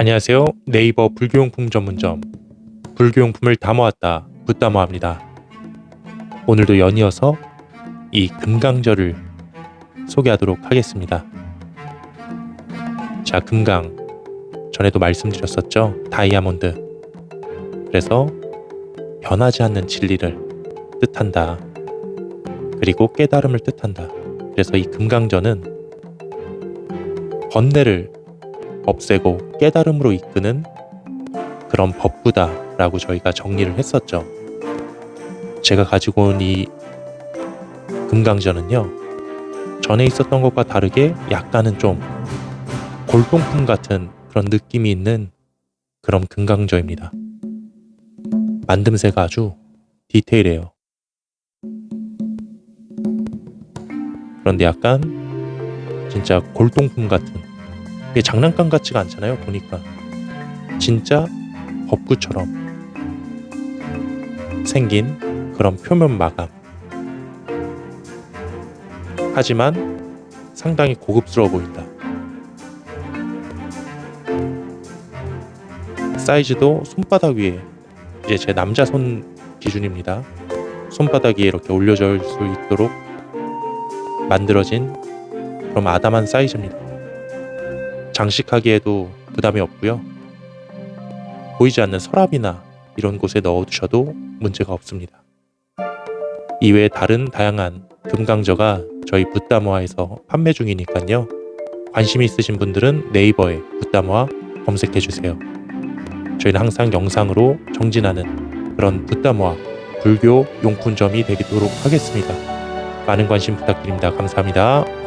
안녕하세요. 네이버 불교용품 전문점 불교용품을 다 모았다 붓다 모합니다. 오늘도 연이어서 이 금강절을 소개하도록 하겠습니다. 자, 금강 전에도 말씀드렸었죠. 다이아몬드. 그래서 변하지 않는 진리를 뜻한다. 그리고 깨달음을 뜻한다. 그래서 이 금강전은 번뇌를 없애고 깨달음으로 이끄는 그런 법부다라고 저희가 정리를 했었죠. 제가 가지고 온 이 금강전은요, 전에 있었던 것과 다르게 약간은 좀 골동품 같은 그런 느낌이 있는 그런 금강저입니다. 만듦새가 아주 디테일해요. 그런데 약간 진짜 골동품 같은 이게 장난감 같지가 않잖아요 보니까. 진짜 법구처럼 생긴 그런 표면 마감. 하지만 상당히 고급스러워 보인다. 사이즈도 손바닥 위에 이제 제 남자 손 기준입니다. 손바닥 위에 이렇게 올려줄 수 있도록 만들어진 그런 아담한 사이즈입니다 장식하기에도 부담이 없고요. 보이지 않는 서랍이나 이런 곳에 넣어두셔도 문제가 없습니다. 이외에 다른 다양한 금강저가 저희 붓다모아에서 판매 중이니까요. 관심 있으신 분들은 네이버에 붓다모아 검색해 주세요. 저희는 항상 영상으로 정진하는 그런 붓다모아 불교 용품점이 되도록 하겠습니다. 많은 관심 부탁드립니다. 감사합니다.